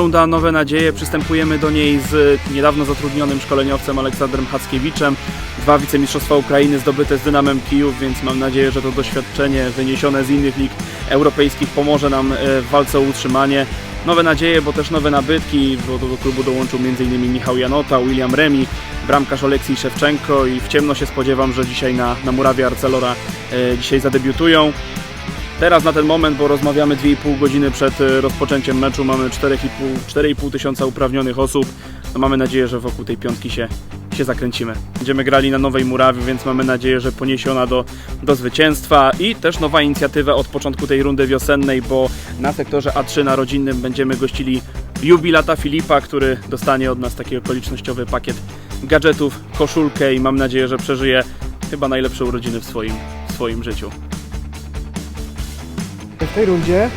runda, nowe nadzieje. Przystępujemy do niej z niedawno zatrudnionym szkoleniowcem Aleksandrem Hackiewiczem. Dwa wicemistrzostwa Ukrainy zdobyte z Dynamem Kijów, więc mam nadzieję, że to doświadczenie wyniesione z innych lig europejskich pomoże nam e, w walce o utrzymanie. Nowe nadzieje, bo też nowe nabytki, bo do klubu dołączył m.in. Michał Janota, William Remi, bramkarz Oleksij Szewczenko i w ciemno się spodziewam, że dzisiaj na, na murawie Arcelora e, dzisiaj zadebiutują. Teraz na ten moment, bo rozmawiamy 2,5 godziny przed e, rozpoczęciem meczu, mamy 4,5 4,5 tysiąca uprawnionych osób. No mamy nadzieję, że wokół tej piątki się, się zakręcimy. Będziemy grali na nowej murawie, więc mamy nadzieję, że poniesie ona do, do zwycięstwa i też nowa inicjatywa od początku tej rundy wiosennej, bo na sektorze A3 na rodzinnym będziemy gościli jubilata Filipa, który dostanie od nas taki okolicznościowy pakiet gadżetów, koszulkę i mam nadzieję, że przeżyje chyba najlepsze urodziny w swoim, w swoim życiu. W tej rundzie,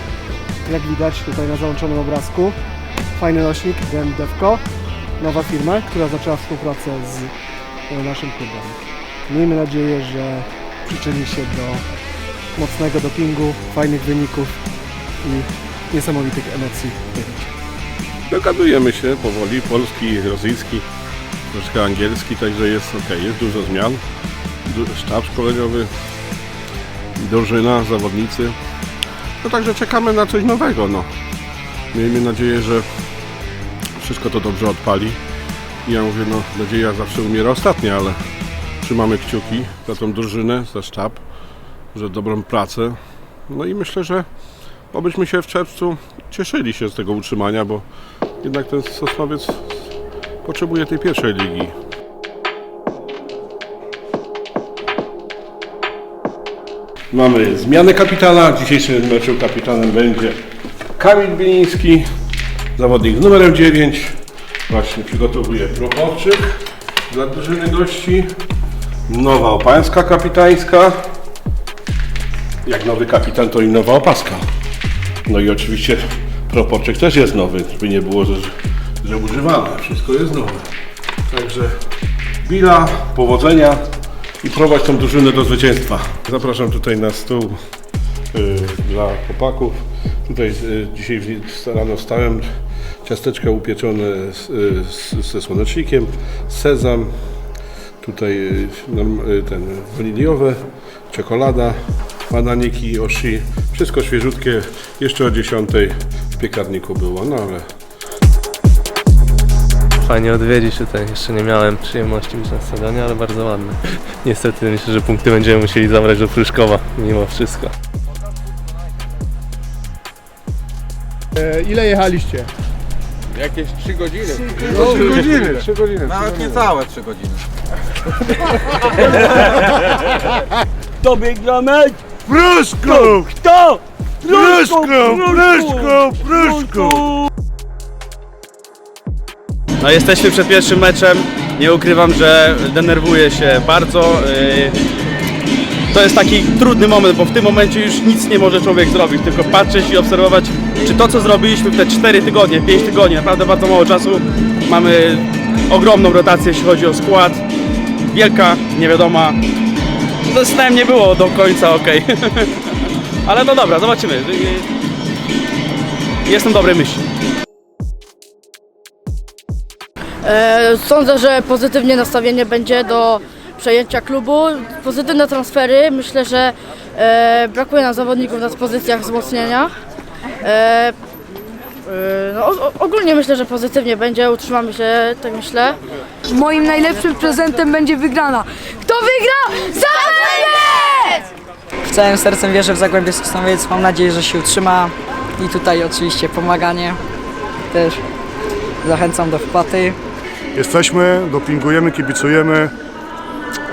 jak widać tutaj na załączonym obrazku, fajny nośnik DM Devco, nowa firma, która zaczęła współpracę z e, naszym klubem. Miejmy nadzieję, że przyczyni się do mocnego dopingu, fajnych wyników i niesamowitych emocji. Dogadujemy się powoli, polski, rosyjski, troszkę angielski, także jest ok, jest dużo zmian. Du- Sztab szkoleniowy, drużyna, zawodnicy. No także czekamy na coś nowego. No. Miejmy nadzieję, że wszystko to dobrze odpali. I ja mówię, no nadzieja zawsze umiera ostatnia, ale trzymamy kciuki za tą drużynę, za sztab, za dobrą pracę. No i myślę, że obyśmy się w czerwcu cieszyli się z tego utrzymania, bo jednak ten Sosnowiec potrzebuje tej pierwszej ligi. Mamy zmianę kapitana. W dzisiejszym meczu kapitanem będzie Kamil Biliński, zawodnik z numerem 9. Właśnie przygotowuje prochowczyk dla drużyny gości. Nowa opańska kapitańska. Jak nowy kapitan, to i nowa opaska. No i oczywiście proporczek też jest nowy, żeby nie było, że, że używane. Wszystko jest nowe. Także Billa, powodzenia i prowadź tą drużynę do zwycięstwa. Zapraszam tutaj na stół y, dla chłopaków. Tutaj y, dzisiaj rano wstałem, ciasteczka upieczone z, y, ze słonecznikiem, sezam, tutaj y, ten waniliowe, czekolada, bananiki, oshi, wszystko świeżutkie, jeszcze o 10 w piekarniku było, no ale Fajnie odwiedzić tutaj. Jeszcze nie miałem przyjemności być na stadionie, ale bardzo ładne. Niestety myślę, że punkty będziemy musieli zabrać do Pruszkowa, mimo wszystko. E, ile jechaliście? Jakieś 3 godziny. No, 3 godziny. 3 godziny. Nawet niecałe 3 godziny. Kto wygra mecz? Pruszków! Kto? Pruszków! Pruszków! Pruszków! No jesteśmy przed pierwszym meczem. Nie ukrywam, że denerwuję się bardzo. Yy, To jest taki trudny moment, bo w tym momencie już nic nie może człowiek zrobić, tylko patrzeć i obserwować, czy to, co zrobiliśmy w te 4 tygodnie, 5 tygodni, naprawdę bardzo mało czasu. Mamy ogromną rotację, jeśli chodzi o skład. Wielka, niewiadoma. Z systemem nie było do końca ok. Ale no dobra, zobaczymy. Yy, Jestem dobrej myśli. E, Sądzę, że pozytywnie nastawienie będzie do przejęcia klubu. Pozytywne transfery. Myślę, że e, brakuje nam zawodników na pozycjach wzmocnienia. E, e, no, o- o- ogólnie myślę, że pozytywnie będzie. Utrzymamy się, tak myślę. Moim najlepszym prezentem będzie wygrana. Kto wygra? Zagłębiec! Całym sercem wierzę w Zagłębie Sosnowiec. Mam nadzieję, że się utrzyma. I tutaj oczywiście pomaganie. Też zachęcam do wpłaty. Jesteśmy, dopingujemy, kibicujemy.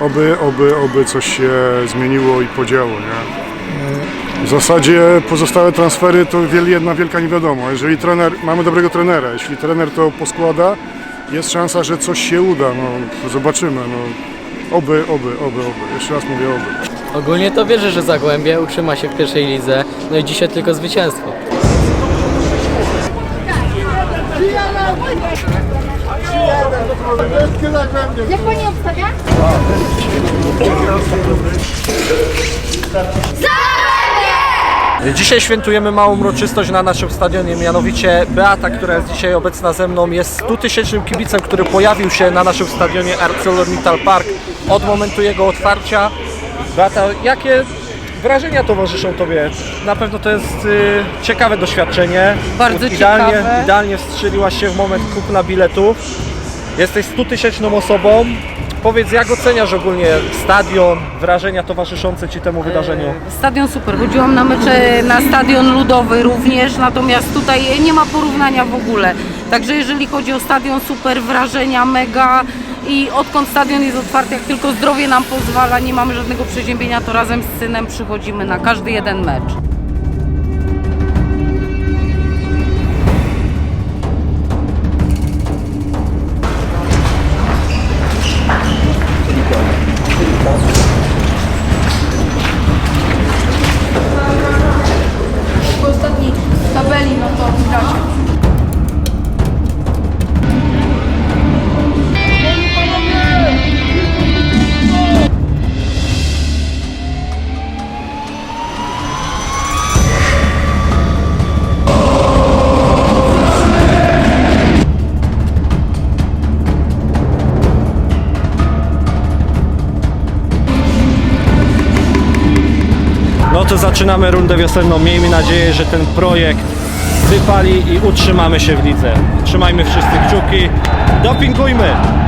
Oby, oby, oby coś się zmieniło i podziało, nie? W zasadzie pozostałe transfery to jedna wielka niewiadoma. Jeżeli trener, mamy dobrego trenera, jeśli trener to poskłada, jest szansa, że coś się uda. No, zobaczymy. No. Oby, oby, oby, oby. Jeszcze raz mówię oby. Ogólnie to wierzę, że Zagłębie utrzyma się w pierwszej lidze, no i dzisiaj tylko zwycięstwo. Jak pani obstawia? Zagłębie! Dzisiaj świętujemy małą uroczystość na naszym stadionie, mianowicie Beata, która jest dzisiaj obecna ze mną, jest 100-tysięcznym kibicem, który pojawił się na naszym stadionie ArcelorMittal Park od momentu jego otwarcia. Beata, jakie wrażenia towarzyszą Tobie? Na pewno to jest y, ciekawe doświadczenie. Bardzo idealnie, ciekawe. Idealnie wstrzeliłaś się w moment kupna biletów. Jesteś 100-tysięczną osobą. Powiedz, jak oceniasz ogólnie stadion, wrażenia towarzyszące Ci temu wydarzeniu? Stadion super. Chodziłam na mecze na stadion ludowy również, natomiast tutaj nie ma porównania w ogóle. Także jeżeli chodzi o stadion, super wrażenia, mega. I odkąd stadion jest otwarty, jak tylko zdrowie nam pozwala, nie mamy żadnego przeziębienia, to razem z synem przychodzimy na każdy jeden mecz. Zaczynamy rundę wiosenną. Miejmy nadzieję, że ten projekt wypali i utrzymamy się w lidze. Trzymajmy wszyscy kciuki. Dopingujmy!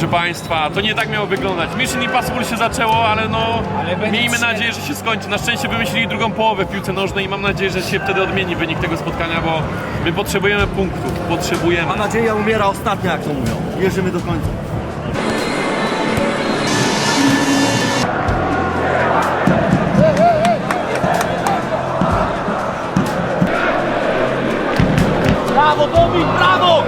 Proszę Państwa, to nie tak miało wyglądać. Mission Impossible się zaczęło, ale no miejmy nadzieję, że się skończy. Na szczęście wymyślili drugą połowę w piłce nożnej i mam nadzieję, że się wtedy odmieni wynik tego spotkania, bo my potrzebujemy punktów, potrzebujemy. nadzieja umiera ostatnia, jak to mówią. Wierzymy do końca. Brawo, Domin, brawo!